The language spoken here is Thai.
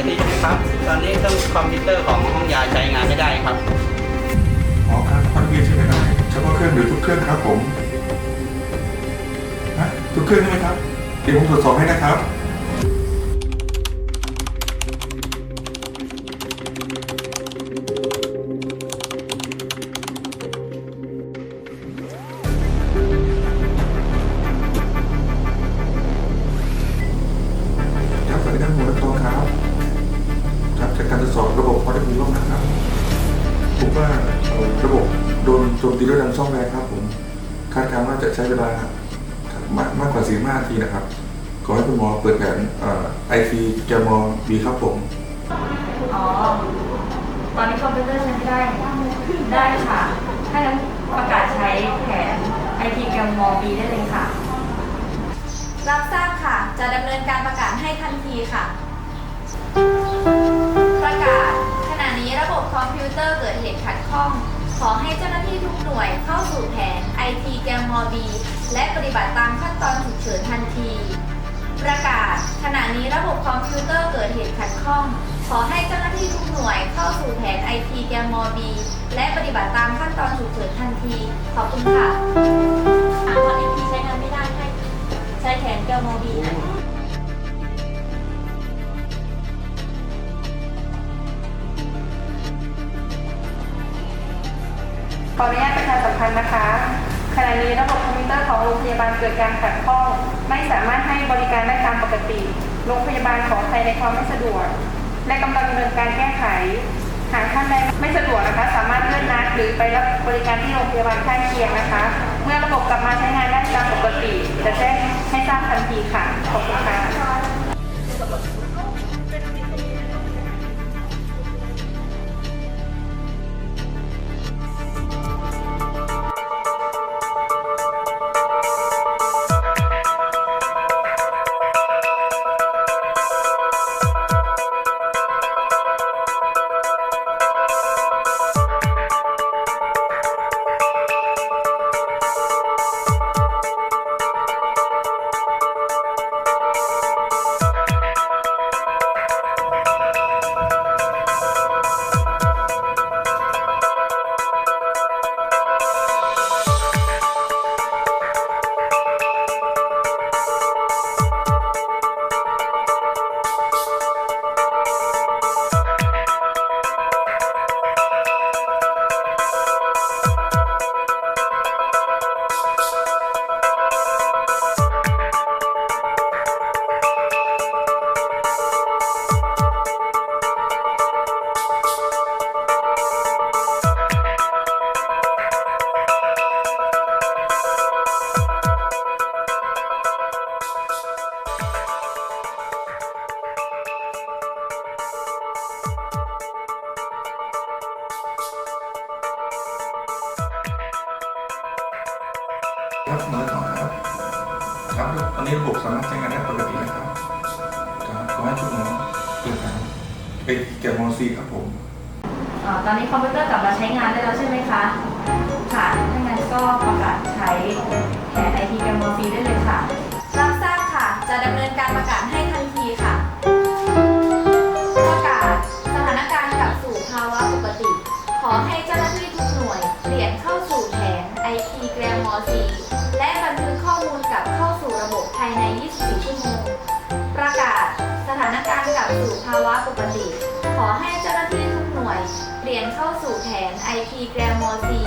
วัสดีครับ ตอนนี้เครื่องคอมพิวเตอร์ของห้องยาใช้งานไม่ได้ครับ อ๋อครับคอนเวียนใช่ไหมครับเฉพาะเครื่องหรือทุกเครื่องครับผมฮะทุกเครื่องใช่ไหมครับ เดี๋ยวผมตรวจสอบให้นะครับ ครับสวัสดีครับหัวตองครับครับ กการตรวจสอบระบบพอได้มีร่องนะครับผมว่าเอ่อระบบโดนโจมตีด้วยดังซ่อมแวร์ครับผมคาดการณ์ว่าจะใช้เวลามากมากกว่าสี่ห้านาทีนะครับ ขอให้คุณหมอเปิดแผนไอซีแกมอบีครับผมอ๋อตอนนี้คอมพิวเตอร์ใช้ไม่ได้ ได้ค่ะถ้างั้นประกาศใช้แผน IT แกมมอบีได้เลยค่ะ รับทราบค่ะ จะดำเนินการประกาศให้ทันทีค่ะ ประกาศ ขณะนี้ระบบคอมพิวเตอร์เกิดเหตุขัดข้อง ขอให้เจ้าหน้าที่ทุกหน่วยเข้าสู่แผน IT แกมมอบีและปฏิบัติตามขั้นตอนฉุกเฉินทันที ประกาศ ขณะนี้ระบบคอมพิวเตอร์เกิดเหตุขัดข้อง ขอให้เจ้าหน้าที่ทุกหน่วยเข้าสู่แผน IT แกมมอบีและปฏิบัติตามขั้นตอนฉุกเฉินทันที ขอบคุณค่ะ ขออนุญาตประชาสัมพันธ์นะคะ ขณะนี้ระบบคอมพิวเตอร์ของโรงพยาบาลเกิดการขัดข้อง ไม่สามารถให้บริการได้ตามปกติ โรงพยาบาลขออภัยในความไม่สะดวก และกำลังดำเนินการแก้ไข หากท่านใดไม่สะดวกนะคะ สามารถเลื่อนนัดหรือไปรับบริการที่โรงพยาบาลข้างเคียงนะคะ เมื่อระบบกลับมาใช้งานได้ตามปกติ จะแจ้งให้ทราบทันทีค่ะ ขอบคุณค่ะ ครับหมอต่อครับครับตอนนี้ระบบสามารถใช้งานได้ปกตินะครับครับขอให้ทุกหมอเปิดแผนไอซีแกมอซีครับผมอ่าตอนนี้คอมพิวเตอร์กลับมาใช้งานได้แล้วใช่ไหมคะ ค่ะถ้างั้นก็ประกาศใช้แผนไอทีแกมมอบีได้เลย ระบบภายใน 24 ชั่วโมง ประกาศสถานการณ์กลับสู่ภาวะปกติ ขอให้เจ้าหน้าที่ทุกหน่วย เปลี่ยนเข้าสู่แผน IP แกรมมอซี